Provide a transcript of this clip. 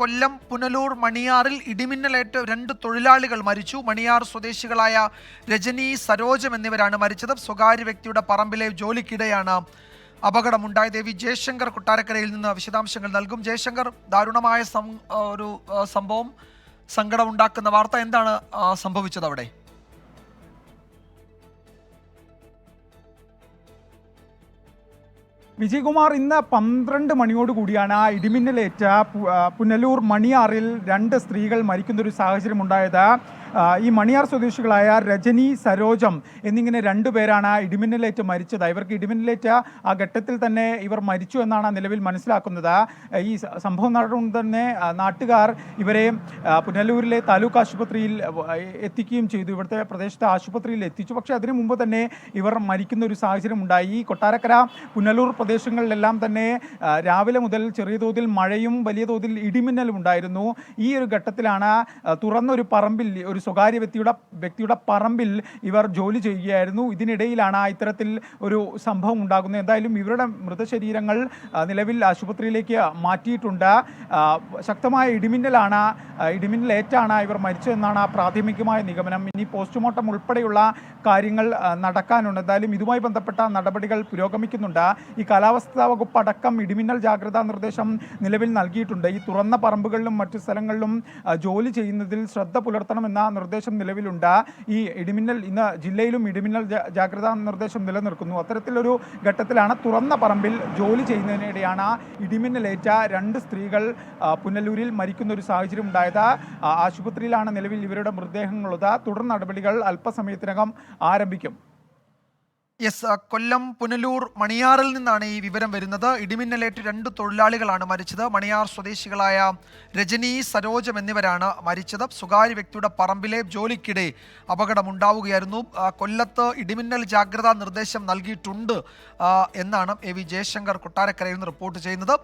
കൊല്ലം പുനലൂർ മണിയാറിൽ ഇടിമിന്നലേറ്റ് രണ്ട് തൊഴിലാളികൾ മരിച്ചു. മണിയാർ സ്വദേശികളായ രജനി സരോജം എന്നിവരാണ് മരിച്ചത്. സ്വകാര്യ വ്യക്തിയുടെ പറമ്പിലെ ജോലിക്കിടെയാണ് അപകടമുണ്ടായത്. വി. ജയശങ്കർ കൊട്ടാരക്കരയിൽ നിന്ന് വിശദാംശങ്ങൾ നൽകും. ജയശങ്കർ ദാരുണമായ ഒരു സംഭവം സങ്കടമുണ്ടാക്കുന്ന വാർത്ത എന്താണ് സംഭവിച്ചത് അവിടെ? വിജയകുമാർ ഇന്ന് പന്ത്രണ്ട് മണിയോട് കൂടിയാണ് ആ ഇടിമിന്നലേറ്റ പുനലൂർ മണിയാറിൽ രണ്ട് സ്ത്രീകൾ മരിക്കുന്നൊരു സാഹചര്യം ഉണ്ടായത് ഈ മണിയാർ സ്വദേശികളായ രജനി സരോജം എന്നിങ്ങനെ രണ്ടു പേരാണ് ഇടിമിന്നലേറ്റ് മരിച്ചത്. ഇവർക്ക് ഇടിമിന്നലേറ്റ ആ ഘട്ടത്തിൽ തന്നെ ഇവർ മരിച്ചു എന്നാണ് നിലവിൽ മനസ്സിലാക്കുന്നത്. ഈ സംഭവം നടന്നു തന്നെ നാട്ടുകാർ ഇവരെ പുനലൂരിലെ താലൂക്ക് ആശുപത്രിയിൽ എത്തിക്കുകയും ചെയ്തു. ഇവിടുത്തെ പ്രദേശത്തെ ആശുപത്രിയിൽ എത്തിച്ചു. പക്ഷേ അതിനു മുമ്പ് തന്നെ ഇവർ മരിക്കുന്ന ഒരു സാഹചര്യം ഉണ്ടായി. ഈ കൊട്ടാരക്കര പുനലൂർ പ്രദേശങ്ങളിലെല്ലാം തന്നെ രാവിലെ മുതൽ ചെറിയ തോതിൽ മഴയും വലിയ തോതിൽ ഇടിമിന്നലും ഉണ്ടായിരുന്നു. ഈ ഒരു ഘട്ടത്തിലാണ് തുറന്നൊരു പറമ്പിൽ ഒരു സ്വകാര്യ വ്യക്തിയുടെ വ്യക്തിയുടെ പറമ്പിൽ ഇവർ ജോലി ചെയ്യുകയായിരുന്നു. ഇതിനിടയിലാണ് ഇത്തരത്തിൽ ഒരു സംഭവം ഉണ്ടാകുന്നത്. എന്തായാലും ഇവരുടെ മൃതശരീരങ്ങൾ നിലവിൽ ആശുപത്രിയിലേക്ക് മാറ്റിയിട്ടുണ്ട്. ആ, ശക്തമായ ഇടിമിന്നലാണ് ആ, ഇടിമിന്നലേറ്റാണ് ഇവർ മരിച്ചതെന്നാണ് പ്രാഥമികമായ നിഗമനം. ഇനി പോസ്റ്റ്മോർട്ടം ഉൾപ്പെടെയുള്ള കാര്യങ്ങൾ നടക്കാനുണ്ട്. എന്തായാലും ഇതുമായി ബന്ധപ്പെട്ട നടപടികൾ പുരോഗമിക്കുന്നുണ്ട്. ഈ കാലാവസ്ഥാ വകുപ്പ് അടക്കം ഇടിമിന്നൽ ജാഗ്രതാ നിർദ്ദേശം നിലവിൽ നൽകിയിട്ടുണ്ട്. ഈ തുറന്ന പറമ്പുകളിലും മറ്റു സ്ഥലങ്ങളിലും ജോലി ചെയ്യുന്നതിൽ ശ്രദ്ധ പുലർത്തണമെന്ന നിർദ്ദേശം നിലവിലുണ്ട്. ഈ ഇടിമിന്നൽ ഇന്ന് ജില്ലയിലും ഇടിമിന്നൽ ജാഗ്രതാ നിർദ്ദേശം നിലനിൽക്കുന്നു അത്തരത്തിലൊരു ഘട്ടത്തിലാണ് തുറന്ന പറമ്പിൽ ജോലി ചെയ്യുന്നതിനിടെയാണ് ഇടിമിന്നലേറ്റ രണ്ട് സ്ത്രീകൾ പുനലൂരിൽ മരിക്കുന്ന ഒരു സാഹചര്യം ഉണ്ടായത്. ആശുപത്രിയിലാണ് നിലവിൽ ഇവരുടെ മൃതദേഹങ്ങളുള്ളത്. തുടർ നടപടികൾ അല്പസമയത്തിനകം ആരംഭിക്കും. യെസ് കൊല്ലം പുനലൂർ മണിയാറിൽ നിന്നാണ് ഈ വിവരം വരുന്നത്. ഇടിമിന്നലേറ്റ് രണ്ട് തൊഴിലാളികളാണ് മരിച്ചത്. മണിയാർ സ്വദേശികളായ രജനി സരോജം എന്നിവരാണ് മരിച്ചത്. സ്വകാര്യ വ്യക്തിയുടെ പറമ്പിലെ ജോലിക്കിടെ അപകടമുണ്ടാവുകയായിരുന്നു. കൊല്ലത്ത് ഇടിമിന്നൽ ജാഗ്രതാ നിർദ്ദേശം നൽകിയിട്ടുണ്ട് എന്നാണ് എ വി ജയശങ്കർ കൊട്ടാരക്കരയിൽ നിന്ന് റിപ്പോർട്ട് ചെയ്യുന്നത്.